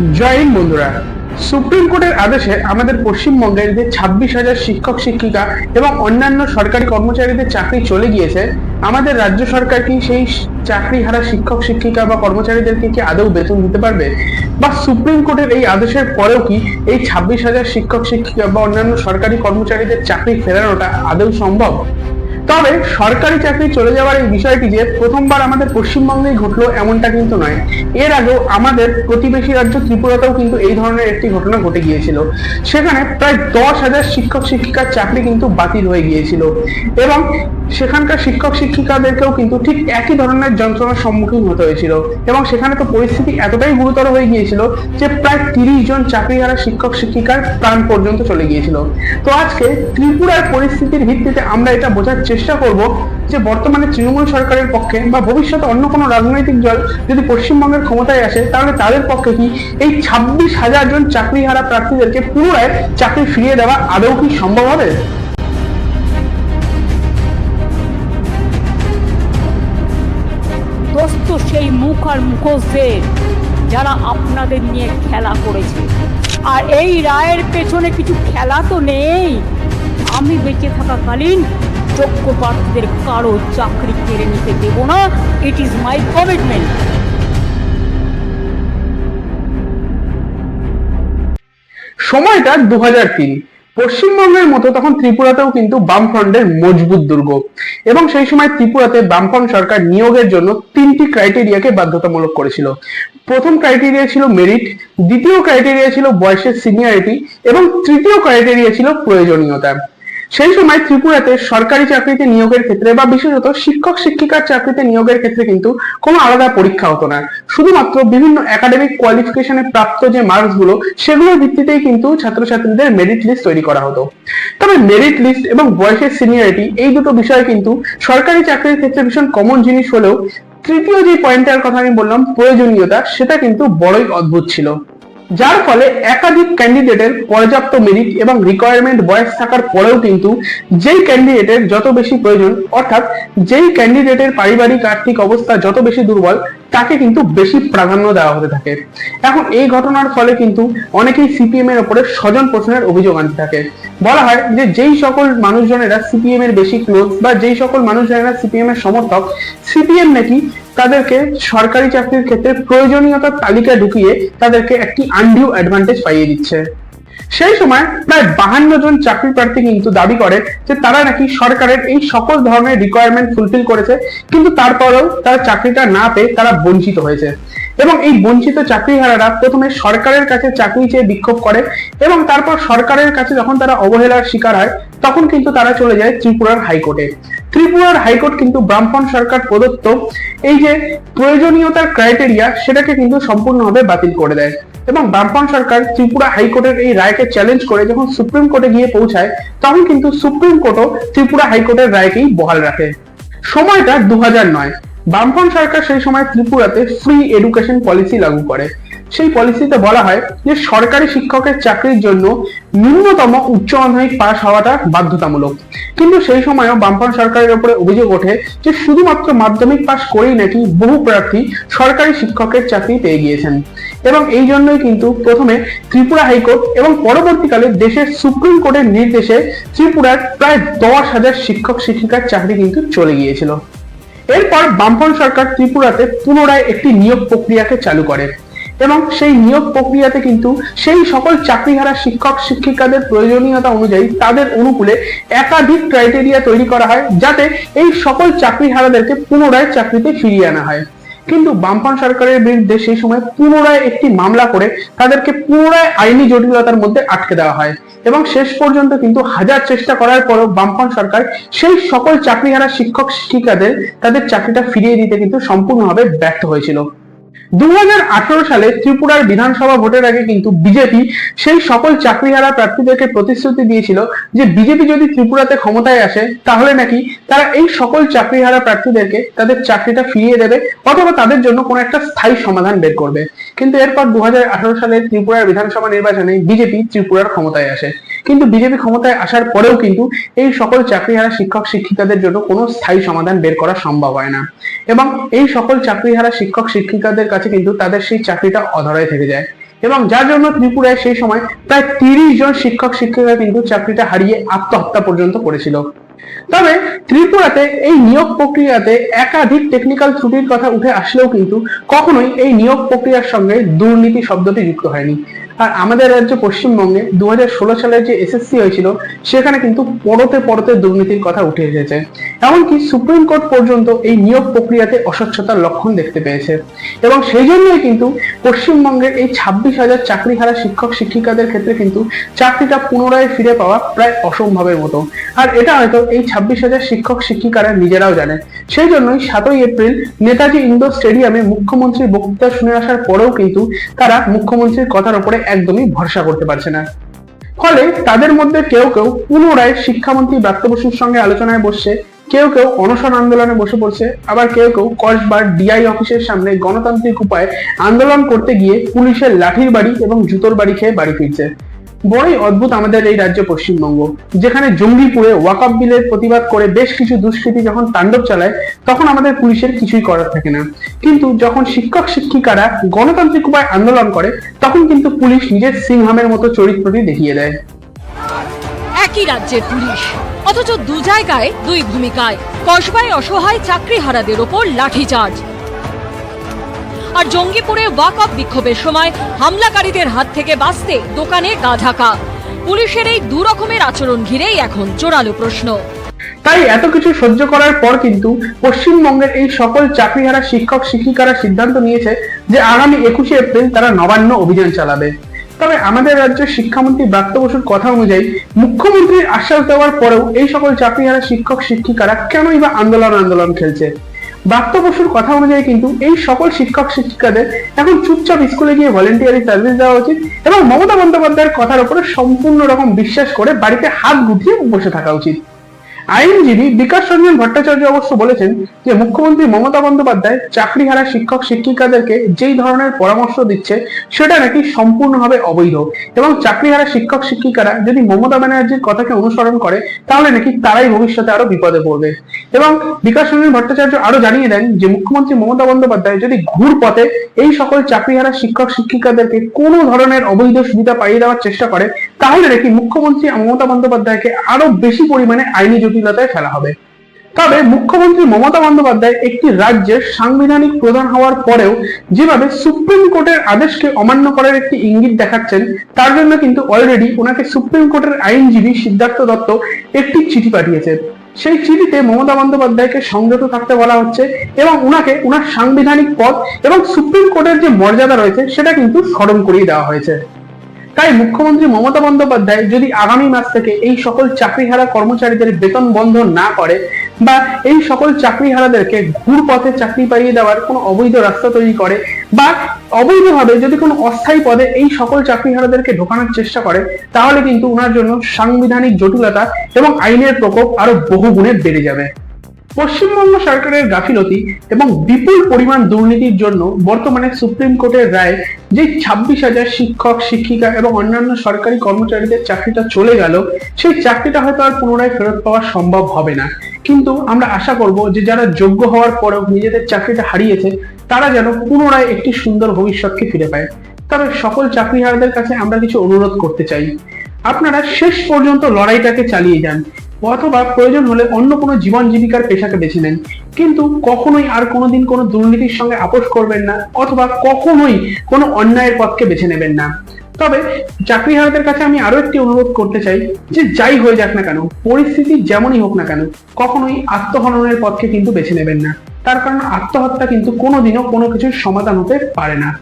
জয় হিন্দ বন্ধুরা। সুপ্রিম কোর্টের আদেশে আমাদের পশ্চিমবঙ্গের যে ছাব্বিশ হাজার শিক্ষক, শিক্ষিকা এবং অন্যান্য সরকারি কর্মচারীদের চাকরি চলে গিয়েছে, আমাদের রাজ্য সরকার কি সেই চাকরি হারা শিক্ষক, শিক্ষিকা বা কর্মচারীদেরকে কি আদৌ বেতন দিতে পারবে? বা সুপ্রিম কোর্টের এই আদেশের পরেও কি এই ছাব্বিশ হাজার শিক্ষক, শিক্ষিকা বা অন্যান্য সরকারি কর্মচারীদের চাকরি ফেরানোটা আদৌ সম্ভব? তবে সরকারি চাকরি চলে যাওয়ার এই বিষয়টি যে প্রথমবার আমাদের পশ্চিমবঙ্গেই ঘটলো এমনটা কিন্তু নয়। এর আগেও আমাদের প্রতিবেশী রাজ্য ত্রিপুরাতেও কিন্তু এই ধরনের একটি ঘটনা ঘটে গিয়েছিল। সেখানে প্রায় দশ হাজার শিক্ষক শিক্ষিকার চাকরি কিন্তু বাতিল হয়ে গিয়েছিল এবং সেখানকার শিক্ষক শিক্ষিকাদেরকেও কিন্তু ঠিক একই ধরনের যন্ত্রণার সম্মুখীন হতে হয়েছিল এবং সেখানে তো পরিস্থিতি এতটাই গুরুতর হয়ে গিয়েছিল যে প্রায় তিরিশ জন চাকরি চাকরিহারা শিক্ষক শিক্ষিকার প্রাণ পর্যন্ত চলে গিয়েছিল। তো আজকে ত্রিপুরার পরিস্থিতির ভিত্তিতে আমরা এটা বোঝার চেষ্টা করব যে বর্তমানে তৃণমূল সরকারের পক্ষে বা ভবিষ্যতে অন্য কোনো রাজনৈতিক দল যদি পশ্চিমবঙ্গের ক্ষমতায় আসে, তাহলে তাদের পক্ষে কি এই ছাব্বিশ হাজার জন চাকরিহারা প্রার্থীদেরকে পুনরায় চাকরি ফিরিয়ে দেওয়া আদৌ কি সম্ভব হবে? সেই মুখ আর মুখোশদের যারা আপনাদের নিয়ে খেলা করেছে। আর এই রায়ের পেছনে কিছু খেলা তো নেই। আমি বেঁচে থাকাকালীন যোগ্য প্রার্থীদের কারও চাকরি কেড়ে নিতে দেব না। ইট ইজ মাই কমিটমেন্ট সময়টা দু পশ্চিমবঙ্গের মতো তখন ত্রিপুরাতেও কিন্তু বামফ্রন্টের মজবুত দুর্গ। এবং সেই সময় ত্রিপুরাতে বামফ্রন্ট সরকার নিয়োগের জন্য তিনটি ক্রাইটেরিয়াকে বাধ্যতামূলক করেছিল। প্রথম ক্রাইটেরিয়া ছিল মেরিট, দ্বিতীয় ক্রাইটেরিয়া ছিল বয়সের সিনিয়রিটি, এবং তৃতীয় ক্রাইটেরিয়া ছিল প্রয়োজনীয়তা। সেই সময় ত্রিপুরাতে সরকারি চাকরিতে নিয়োগের ক্ষেত্রে বা বিশেষত শিক্ষক, শিক্ষিকার চাকরিতে নিয়োগের ক্ষেত্রে কিন্তু কোনো আলাদা পরীক্ষা হতো না। শুধুমাত্র বিভিন্ন একাডেমিক কোয়ালিফিকেশনে প্রাপ্ত যে মার্কসগুলো, সেগুলোর ভিত্তিতেই কিন্তু ছাত্রছাত্রীদের মেরিট লিস্ট তৈরি করা হতো। তবে মেরিট লিস্ট এবং বয়সের সিনিয়রিটি এই দুটো বিষয় কিন্তু সরকারি চাকরির ক্ষেত্রে ভীষণ কমন জিনিস হলেও তৃতীয় যে পয়েন্টের কথা আমি বললাম, প্রয়োজনীয়তা, সেটা কিন্তু বড়ই অদ্ভুত ছিল। যার ফলে একাধিক ক্যান্ডিডেটের পর্যাপ্ত মেরিট এবং রিকোয়ারমেন্ট বয়স থাকার পরেও কিন্তু যেই ক্যান্ডিডেটের যত বেশি প্রয়োজন, অর্থাৎ যেই ক্যান্ডিডেটের পারিবারিক আর্থিক অবস্থা যত বেশি দুর্বল তাকে কিন্তু বেশি প্রাধান্য দেওয়া হতে থাকে। এখন এই ঘটনার ফলে কিন্তু অনেকেই সিপিএম এর উপরে স্বজন পোষণের অভিযোগ আনতে থাকে। বলা হয় যে যেই সকল মানুষজনেরা সিপিএম এর বেশি ক্লোজ বা যেই সকল মানুষজনেরা সিপিএম এর সমর্থক সিপিএম নাকি তাদেরকে সরকারি চাকরির ক্ষেত্রে প্রয়োজনীয়তার তালিকা ঢুকিয়ে তাদেরকে একটি আনডিউ অ্যাডভান্টেজ পাইয়ে দিচ্ছে। সেই সময় প্রায় বাহান্ন জন চাকরি প্রার্থী কিন্তু দাবি করে যে তারা নাকি সরকারের এই সকল ধরনের রিকোয়ারমেন্ট ফুলফিল করেছে, কিন্তু তারপরেও তারা চাকরিটা না পেয়ে তারা বঞ্চিত হয়েছে। এবং এই বঞ্চিত চাকরিহারারা প্রথমে সরকারের কাছে চাকরি চেয়ে বিক্ষোভ করে এবং তারপর সরকারের কাছে যখন তারা অবহেলার শিকার হয়, তখন কিন্তু তারা চলে যায় ত্রিপুরার হাইকোর্টে। ত্রিপুরার হাইকোর্ট কিন্তু ব্রাহ্মণ সরকার প্রদত্ত এই যে প্রয়োজনীয়তার ক্রাইটেরিয়া সেটাকে কিন্তু সম্পূর্ণভাবে বাতিল করে দেয়। এবং বামফ্রন্ট সরকার ত্রিপুরা হাইকোর্টের এই রায়কে চ্যালেঞ্জ করে যখন সুপ্রিম কোর্টে গিয়ে পৌঁছায়, তখন কিন্তু সুপ্রিম কোর্টও ত্রিপুরা হাইকোর্টের রায়কেই বহাল রাখে। সময়টা দু নয়। বামফ্রন্ট সরকার সেই সময় ত্রিপুরাতে ফ্রি এডুকেশন পলিসি লাগু করে। সেই পলিসিতে বলা হয় যে সরকারি শিক্ষকের চাকরির জন্য ন্যূনতম উচ্চ মাধ্যমিক পাস হওয়াটা বাধ্যতামূলক। কিন্তু সেই সময়ও বামফ্রন্ট সরকারের উপরে অভিযোগ ওঠে যে শুধুমাত্র মাধ্যমিক পাস করেই নাকি বহু প্রার্থী সরকারি শিক্ষকের চাকরি পেয়ে গিয়েছেন। এবং এই জন্যই কিন্তু প্রথমে ত্রিপুরা হাইকোর্ট এবং পরবর্তীকালে দেশের সুপ্রিম কোর্টের নির্দেশে ত্রিপুরার প্রায় দশ হাজার শিক্ষক, শিক্ষিকার চাকরি কিন্তু চলে গিয়েছিল। এরপর বামফ্রন্ট সরকার ত্রিপুরাতে পুনরায় একটি নিয়োগ প্রক্রিয়াকে চালু করে এবং সেই নিয়োগ প্রক্রিয়াতে কিন্তু সেই সকল চাকরিহারা শিক্ষক, শিক্ষিকাদের প্রয়োজনীয়তা অনুযায়ী তাদের অনুকূলে একাধিক ক্রাইটেরিয়া তৈরি করা হয় যাতে এই সকল চাকরিহারাদেরকে পুনরায় চাকরিতে ফিরিয়ে আনা হয়। কিন্তু বামপান সরকারের বিরুদ্ধে সেই সময় পুনরায় একটি মামলা করে তাদেরকে পুনরায় আইনি জটিলতার মধ্যে আটকে দেওয়া হয়। এবং শেষ পর্যন্ত কিন্তু হাজার চেষ্টা করার পরও বামপান সরকার সেই সকল চাকরিহারা শিক্ষক শিক্ষিকাদের তাদের চাকরিটা ফিরিয়ে দিতে কিন্তু সম্পূর্ণভাবে ব্যর্থ হয়েছিল। দু হাজার আঠারো সালে ত্রিপুরার বিধানসভা ভোটের আগে কিন্তু বিজেপি সেই সকল চাকরিহারা প্রার্থীদেরকে প্রতিশ্রুতি দিয়েছিল যে বিজেপি যদি ত্রিপুরাতে ক্ষমতায় আসে, তাহলে নাকি তারা এই সকল চাকরিহারা প্রার্থীদেরকে তাদের চাকরিটা ফিরিয়ে দেবে অথবা তাদের জন্য কোনো একটা স্থায়ী সমাধান বের করবে। কিন্তু এরপর দু হাজার আঠারো সালে ত্রিপুরার বিধানসভা নির্বাচনে বিজেপি ত্রিপুরার ক্ষমতায় আসে। কিন্তু বিজেপি ক্ষমতায় আসার পরেও কিন্তু এই সকল চাকরিহারা শিক্ষক শিক্ষিকাদের জন্য কোনো স্থায়ী সমাধান বের করা সম্ভব হয় না। এবং এই সকল চাকরিহারা শিক্ষক শিক্ষিকাদের কাছে কিন্তু তাদের সেই চাকরিটা অধরাই থেকে যায়। এবং যার জন্য ত্রিপুরায় সেই সময় প্রায় তিরিশ জন শিক্ষক শিক্ষিকা কিন্তু চাকরিটা হারিয়ে আত্মহত্যা পর্যন্ত করেছিল। তবে ত্রিপুরাতে এই নিয়োগ প্রক্রিয়াতে একাধিক টেকনিক্যাল ত্রুটির কথা উঠে আসলেও কিন্তু কখনোই এই নিয়োগ প্রক্রিয়ার সঙ্গে দুর্নীতি শব্দটি যুক্ত হয়নি। আর আমাদের রাজ্য পশ্চিমবঙ্গে দু সালের যে এসএসসি হয়েছিল, সেখানে কিন্তু পরতে পরতে দুর্নীতির কথা উঠে এসেছে। এমনকি সুপ্রিম কোর্ট পর্যন্ত এই নিয়োগ প্রক্রিয়াতে অস্বচ্ছতার লক্ষণ দেখতে পেয়েছে। এবং সেই জন্যই কিন্তু পশ্চিমবঙ্গের এই ছাব্বিশ হাজার চাকরি হারা শিক্ষক, শিক্ষিকাদের ক্ষেত্রে কিন্তু চাকরিটা পুনরায় ফিরে পাওয়া প্রায় অসম্ভবের মতো। আর এটা হয়তো এই ছাব্বিশ হাজার শিক্ষক, শিক্ষিকারা নিজেরাও জানে। সেই জন্যই সাতই এপ্রিল নেতাজি ইন্ডোর স্টেডিয়ামে মুখ্যমন্ত্রীর বক্তৃতা শুনে আসার পরেও কিন্তু তারা মুখ্যমন্ত্রীর কথার উপরে একদমই ভরসা করতে পারছে না। ফলে তাদের মধ্যে কেউ কেউ পুনরায় শিক্ষামন্ত্রী ব্রাত্য বসুর সঙ্গে আলোচনায় বসছে, কেউ কেউ অনশন আন্দোলনে বসে পড়ছে, আবার কেউ কেউ কসবার ডিআই অফিসের সামনে গণতান্ত্রিক উপায়ে আন্দোলন করতে গিয়ে পুলিশের লাঠির বাড়ি এবং জুতোর বাড়ি খেয়ে বাড়ি ফিরছে। বড়ই অদ্ভুত আমাদের এই রাজ্য পশ্চিমবঙ্গ, যেখানে জঙ্গিপুরে ওয়াকআপ বিলের প্রতিবাদ করে বেশ কিছু দুষ্কৃতী যখন তাণ্ডব চালায়, তখন আমাদের পুলিশের কিছুই করার থাকে না। কিন্তু যখন শিক্ষক শিক্ষিকারা গণতান্ত্রিক উপায় আন্দোলন করে, তখন কিন্তু পুলিশ নিজের সিংহামের মতো চরিত্রটি দেখিয়ে দেয়। একই রাজ্যের পুলিশ, অথচ দু জায়গায় দুই ভূমিকায়। কসবায় অসহায় চাকরি হারাদের ওপর লাঠিচার্জ। আর জঙ্গিপুরে ওয়াকআপ বিক্ষোভের সময় হামলাকারীদের হাত থেকে বাঁচতে দোকানে গা ঢাকা। পুলিশের এই দু রকমের আচরণ ঘিরেই এখন জোরালো প্রশ্ন। তাই এত কিছু সহ্য করার পর কিন্তু পশ্চিমবঙ্গের এই সকল চাকরিহারা শিক্ষক, শিক্ষিকারা সিদ্ধান্ত নিয়েছে যে আগামী একুশে এপ্রিল তারা নবান্ন অভিযান চালাবে। তবে আমাদের রাজ্যের শিক্ষামন্ত্রী ব্রাত্য বসুর কথা অনুযায়ী মুখ্যমন্ত্রীর আশ্বাস দেওয়ার পরেও এই সকল চাকরিহারা শিক্ষক, শিক্ষিকারা কেনই বা আন্দোলন আন্দোলন খেলছে? ব্রাত্য বসুর কথা অনুযায়ী কিন্তু এই সকল শিক্ষক শিক্ষিকাদের এখন চুপচাপ স্কুলে গিয়ে ভলেন্টিয়ারি সার্ভিস দেওয়া উচিত এবং মমতা বন্দ্যোপাধ্যায়ের কথার উপরে সম্পূর্ণ রকম বিশ্বাস করে বাড়িতে হাত গুটিয়ে বসে থাকা উচিত। আইনজীবী বিকাশ রঞ্জন ভট্টাচার্য অবশ্য বলেছেন যে মুখ্যমন্ত্রী মমতা বন্দ্যোপাধ্যায় চাকরিহারা শিক্ষক শিক্ষিকাদেরকে যেই ধরনের পরামর্শ দিচ্ছে, সেটা নাকি সম্পূর্ণভাবে অবৈধ। এবং চাকরিহারা শিক্ষক শিক্ষিকারা যদি মমতা ব্যানার্জির কথাকে অনুসরণ করে, তাহলে নাকি তারাই ভবিষ্যতে আরও বিপদে পড়বে। এবং বিকাশ রঞ্জন ভট্টাচার্য আরও জানিয়ে দেন যে মুখ্যমন্ত্রী মমতা বন্দ্যোপাধ্যায় যদি ঘুর পথে এই সকল চাকরিহারা শিক্ষক শিক্ষিকাদেরকে কোনো ধরনের অবৈধ সুবিধা পাইয়ে দেওয়ার চেষ্টা করে, তাহলে নাকি মুখ্যমন্ত্রী মমতা বন্দ্যোপাধ্যায়কে আরও বেশি পরিমাণে আইনি জটিলতায় ফেলা হবে। তবে মুখ্যমন্ত্রী মমতা বন্দ্যোপাধ্যায় একটি রাজ্যের সাংবিধানিক প্রধান হওয়ার পরেও যেভাবে সুপ্রিম কোর্টের আদেশকে অমান্য করার একটি ইঙ্গিত দেখাচ্ছেন, তার জন্য কিন্তু অলরেডি ওনাকে সুপ্রিম কোর্টের আইনজীবী সিদ্ধার্থ দত্ত একটি চিঠি পাঠিয়েছে সেই চিঠিতে মমতা বন্দ্যোপাধ্যায়কে সংযত থাকতে বলা হচ্ছে এবং উনাকে উনার সাংবিধানিক পদ এবং সুপ্রিম কোর্টের যে মর্যাদা রয়েছে, সেটা কিন্তু স্মরণ করিয়ে দেওয়া হয়েছে। তাই মুখ্যমন্ত্রী মমতা বন্দ্যোপাধ্যায় যদি আগামী মাস থেকে এই সকল চাকরিহারা কর্মচারীদের বেতন বন্ধ না করে বা এই সকল চাকরিহারাদেরকে ঘুর পথে চাকরি পাইয়ে দেওয়ার কোনো অবৈধ রাস্তা তৈরি করে বা অবৈধভাবে যদি কোনো অস্থায়ী পদে এই সকল চাকরি চাকরিহারাদেরকে ঢোকানোর চেষ্টা করে, তাহলে কিন্তু ওনার জন্য সাংবিধানিক জটিলতা এবং আইনের প্রকোপ আরও বহু গুণে বেড়ে যাবে। পশ্চিমবঙ্গ সরকারের গাফিলতি এবং বিপুল পরিমাণ দুর্নীতির জন্য বর্তমানে সুপ্রিম কোর্টের রায় যে ছাব্বিশ হাজার শিক্ষক, শিক্ষিকা এবং অন্যান্য সরকারি কর্মচারীদের চাকরিটা চলে গেল, সেই চাকরিটা হয়তো আর পুনরায় ফেরত পাওয়া সম্ভব হবে না। কিন্তু আমরা আশা করব যে যারা যোগ্য হওয়ার পরেও নিজেদের চাকরিটা হারিয়েছে, তারা যেন পুনরায় একটি সুন্দর ভবিষ্যৎকে ফিরে পায়। তবে সকল চাকরিহারাদের কাছে আমরা কিছু অনুরোধ করতে চাই। আপনারা শেষ পর্যন্ত লড়াইটাকে চালিয়ে যান। অথবা প্রয়োজন হলে অন্য কোনো জীবন জীবিকার পেশাকে বেছে নেন। কিন্তু কখনোই আর কোনোদিন কোনো দুর্নীতির সঙ্গে আপোষ করবেন না, অথবা কখনোই কোনো অন্যায়ের পথকে বেছে নেবেন না। তবে চাকরিহারাদের কাছে আমি আরও একটি অনুরোধ করতে চাই যে যাই হয়ে যাক না কেন, পরিস্থিতি যেমনই হোক না কেন, কখনোই আত্মহননের পথকে কিন্তু বেছে নেবেন না। তার কারণ আত্মহত্যা কিন্তু কোনোদিনও কোনো কিছুর সমাধান হতে পারে না।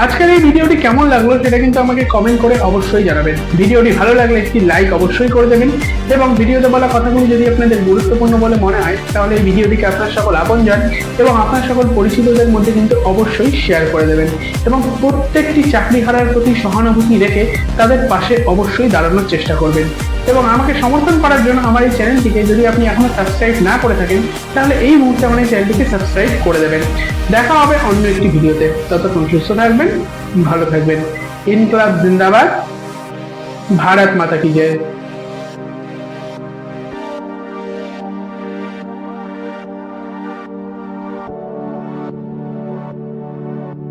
আজকের এই ভিডিওটি কেমন লাগল সেটা কিন্তু আমাকে কমেন্ট করে অবশ্যই জানাবেন। ভিডিওটি ভালো লাগলে একটি লাইক অবশ্যই করে দেবেন এবং ভিডিওতে বলা কথাগুলি যদি আপনাদের গুরুত্বপূর্ণ বলে মনে হয়, তাহলে এই ভিডিওটিকে আপনার সকল আপন যান এবং আপনার সকল পরিচিতদের মধ্যে কিন্তু অবশ্যই শেয়ার করে দেবেন এবং প্রত্যেকটি চাকরি হারার প্রতি সহানুভূতি রেখে তাদের পাশে অবশ্যই দাঁড়ানোর চেষ্টা করবেন। এবং আমাকে সমর্থন করার জন্য আমার এই চ্যানেলটিকে যদি আপনি এখনও সাবস্ক্রাইব না করে থাকেন, তাহলে এই মুহূর্তে আমার এই চ্যানেলটিকে সাবস্ক্রাইব করে দেবেন। দেখা হবে অন্য একটি ভিডিওতে। ততক্ষণ সুস্থ থাকবেন। ভালো থাকবেন। ইনকলাব জিন্দাবাদ। ভারত মাতা কি জয়।